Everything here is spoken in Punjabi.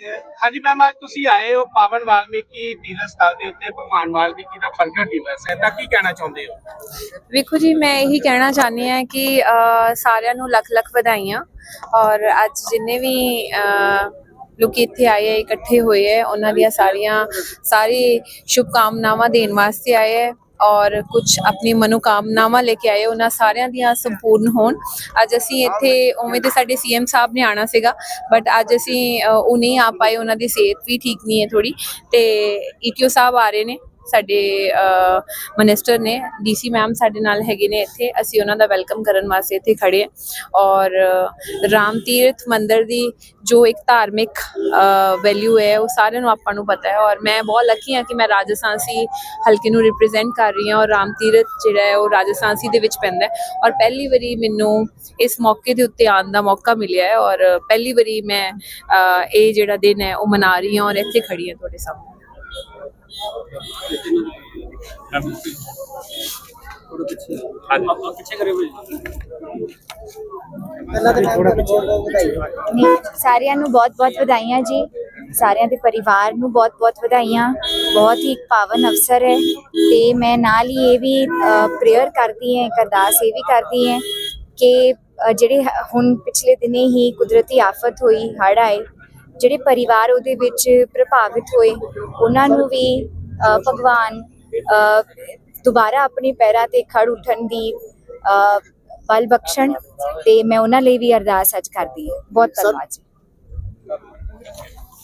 ਹਾਂਜੀ ਮੈਮ ਅੱਜ ਤੁਸੀਂ ਆਏ ਹੋ ਪਾਵਨ ਵਾਲਮੀਕੀ ਤੀਰਥ ਸਥਲ ਦੇ ਉੱਤੇ ਭਗਵਾਨ ਵਾਲਮੀਕੀ ਦਾ ਪ੍ਰਗਟ ਦਿਵਸ ਹੈ। ਤਾਂ ਕੀ ਕਹਿਣਾ ਚਾਹੁੰਦੇ ਹੋ? ਵੇਖੋ ਜੀ ਮੈਂ ਇਹੀ ਕਹਿਣਾ ਚਾਹੁੰਦੀ ਹਾਂ ਕਿ ਸਾਰਿਆਂ ਨੂੰ ਲੱਖ ਲੱਖ ਵਧਾਈਆਂ। ਔਰ ਅੱਜ ਜਿੰਨੇ ਵੀ ਅਹ, ਲੋਕੀ ਇੱਥੇ ਆਏ ਹੈ ਇਕੱਠੇ ਹੋਏ ਹੈ ਉਹਨਾਂ ਦੀਆਂ ਸਾਰੀਆਂ ਸਾਰੀ ਸ਼ੁਭ ਕਾਮਨਾਵਾਂ ਦੇਣ ਵਾਸਤੇ ਆਏ ਹੈ ਔਰ ਕੁਝ ਆਪਣੀ ਮਨੋਕਾਮਨਾਵਾਂ ਲੈ ਕੇ ਆਏ, ਉਹਨਾਂ ਸਾਰਿਆਂ ਦੀਆਂ ਸੰਪੂਰਨ ਹੋਣ। ਅੱਜ ਅਸੀਂ ਇੱਥੇ ਉਵੇਂ ਤੇ ਸਾਡੇ ਸੀਐਮ ਸਾਹਿਬ ਨੇ ਆਣਾ ਸੀਗਾ ਬਟ ਅੱਜ ਅਸੀਂ ਉਹ ਨਹੀਂ ਆ ਪਾਏ, ਉਹਨਾਂ ਦੀ ਸਿਹਤ ਵੀ ਠੀਕ ਨਹੀਂ ਹੈ ਥੋੜੀ ਤੇ ਈਟੀਓ ਸਾਹਿਬ ਆ ਰਹੇ ਨੇ। ਸਾਡੇ ਮਿਨਿਸਟਰ ਨੇ ਡੀਸੀ ਮੈਮ ਸਾਡੇ ਨਾਲ ਹੈਗੇ ਨੇ ਇੱਥੇ। ਅਸੀਂ ਉਹਨਾਂ ਦਾ ਵੈਲਕਮ ਕਰਨ ਵਾਸਤੇ ਇੱਥੇ ਖੜੇ ਹਾਂ। ਔਰ ਰਾਮ ਤੀਰਥ ਮੰਦਿਰ ਦੀ ਜੋ ਇੱਕ ਧਾਰਮਿਕ ਵੈਲਿਊ ਹੈ, ਉਹ ਸਾਰਿਆਂ ਨੂੰ ਆਪਾਂ ਨੂੰ ਪਤਾ ਹੈ। ਔਰ ਮੈਂ ਬਹੁਤ ਲੱਕੀ ਹਾਂ ਕਿ ਮੈਂ ਰਾਜਸਥਾਨ ਸੀ ਹਲਕੇ ਨੂੰ ਰਿਪਰੈਜ਼ੈਂਟ ਕਰ ਰਹੀ ਹਾਂ ਔਰ ਰਾਮ ਤੀਰਥ ਜਿਹੜਾ ਹੈ, ਉਹ ਰਾਜਸਥਾਨ ਸੀ ਦੇ ਵਿੱਚ ਪੈਂਦਾ ਹੈ। ਔਰ ਪਹਿਲੀ ਵਾਰੀ ਮੈਨੂੰ ਇਸ ਮੌਕੇ ਦੇ ਉੱਤੇ ਆਉਣ ਦਾ ਮੌਕਾ ਮਿਲਿਆ ਹੈ। ਔਰ ਪਹਿਲੀ ਵਾਰੀ ਮੈਂ ਇਹ ਜਿਹੜਾ ਦਿਨ ਹੈ, ਉਹ ਮਨਾ ਰਹੀ ਹਾਂ ਔਰ ਇੱਥੇ ਖੜੀ ਹਾਂ ਤੁਹਾਡੇ ਸਾਹਮਣੇ। ਨਹੀਂ ਸਾਰਿਆਂ ਨੂੰ ਬਹੁਤ-ਬਹੁਤ ਵਧਾਈਆਂ ਜੀ। ਸਾਰਿਆਂ ਦੇ ਪਰਿਵਾਰ ਨੂੰ ਬਹੁਤ-ਬਹੁਤ ਵਧਾਈਆਂ। ਬਹੁਤ ਹੀ ਇੱਕ ਪਾਵਨ ਅਵਸਰ ਹੈ। ਤੇ ਮੈਂ ਨਾਲ ਹੀ ਇਹ ਵੀ ਪ੍ਰੇਅਰ ਕਰਦੀ ਹਾਂ, ਇੱਕ ਅਰਦਾਸ ਇਹ ਵੀ ਕਰਦੀ ਹਾਂ ਕਿ ਜਿਹੜੇ ਹੁਣ ਪਿਛਲੇ ਦਿਨੇ ਹੀ ਕੁਦਰਤੀ ਆਫਤ ਹੋਈ ਹੜ ਆਏ ਜਿਹੜੇ ਪਰਿਵਾਰ ਉਹਦੇ ਵਿੱਚ ਪ੍ਰਭਾਵਿਤ ਹੋਏ ਉਹਨਾਂ ਨੂੰ ਵੀ ਭਗਵਾਨ ਦੁਬਾਰਾ ਆਪਣੇ ਪੈਰਾਂ ਤੇ ਖੜ ਉੱਠਣ ਦੀ ਬਲ ਬਖਸ਼ਣ ਤੇ ਮੈਂ ਉਹਨਾਂ ਲਈ ਵੀ ਅਰਦਾਸ ਅੱਜ ਕਰਦੀ ਹਾਂ। ਬਹੁਤ ਧੰਨਵਾਦ ਜੀ।